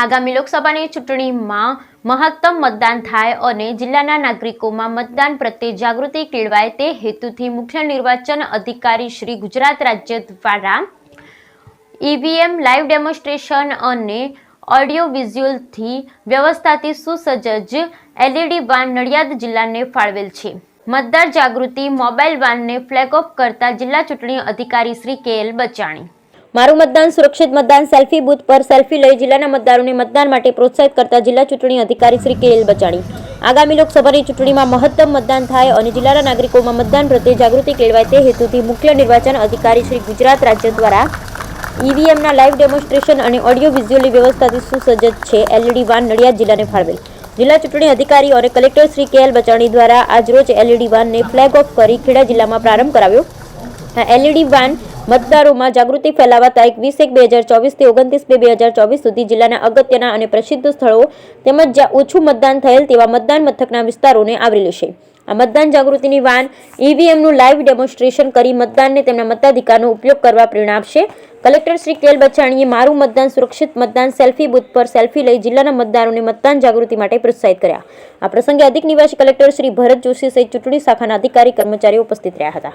આગામી લોકસભાની ચૂંટણીમાં મહત્તમ મતદાન થાય અને જિલ્લાના નાગરિકોમાં મતદાન પ્રત્યે જાગૃતિ કેળવાય તે હેતુથી મુખ્ય નિર્વાચન અધિકારી શ્રી ગુજરાત રાજ્ય દ્વારા ઈવીએમ લાઈવ ડેમોન્સ્ટ્રેશન અને ઓડિયો વિઝ્યુઅલથી વ્યવસ્થાથી સુસજ્જ એલઈડી વાન નડિયાદ જિલ્લાને ફાળવેલ છે. મતદાર જાગૃતિ મોબાઈલ વાનને ફ્લેગ ઓફ કરતા જિલ્લા ચૂંટણી અધિકારી શ્રી કે એલ બચાણી મારું મતદાન, સુરક્ષિત મતદાન, સેલ્ફી બૂથ પર સેલ્ફી લઈ જિલ્લાના મતદારોને મતદાન માટે પ્રોત્સાહિત કરતા જિલ્લા ચૂંટણી અધિકારી શ્રી કે એલ બચાણી. આગામી લોકસભાની ચૂંટણીમાં મહત્તમ મતદાન થાય અને જિલ્લાના નાગરિકોમાં મતદાન પ્રત્યે જાગૃતિ કેળવાય તે હેતુથી મુખ્ય નિર્વાચન અધિકારી શ્રી ગુજરાત રાજ્ય દ્વારા ઈવીએમના લાઈવ ડેમોન્સ્ટ્રેશન અને ઓડિયો વિઝ્યુઅલી વ્યવસ્થાથી સુસજ્જ છે એલઈડી વાન નડિયાદ જિલ્લાને ફાળવેલ. જિલ્લા ચૂંટણી અધિકારી અને કલેક્ટર શ્રી કે એલ બચાણી દ્વારા આજરોજ એલઈડી વાનને ફ્લેગ ઓફ કરી ખેડા જિલ્લામાં પ્રારંભ કરાવ્યો. એલઈડી વાન મતદારોમાં જાગૃતિ ફેલાવવા તારીખ વીસ એક બે હજાર ચોવીસથી ઓગણત્રીસ બે બે હજાર ચોવીસ સુધી જિલ્લાના અગત્યના અને પ્રસિદ્ધ સ્થળો તેમજ જ્યાં ઓછું મતદાન થયેલ તેવા મતદાન મથકના વિસ્તારોને આવરી લેશે. આ મતદાન જાગૃતિની વાન ઈવીએમનું લાઈવ ડેમોન્સ્ટ્રેશન કરી મતદાનને તેમના મતાધિકારનો ઉપયોગ કરવા પ્રેરણા આપશે. કલેક્ટર શ્રી કેલ બચાણીએ મારું મતદાન સુરક્ષિત મતદાન, સેલ્ફી બુથ પર સેલ્ફી લઈ જિલ્લાના મતદારોને મતદાન જાગૃતિ માટે પ્રોત્સાહિત કર્યા. આ પ્રસંગે અધિક નિવાસી કલેક્ટર શ્રી ભરત જોશી સહિત ચૂંટણી શાખાના અધિકારી કર્મચારીઓ ઉપસ્થિત રહ્યા હતા.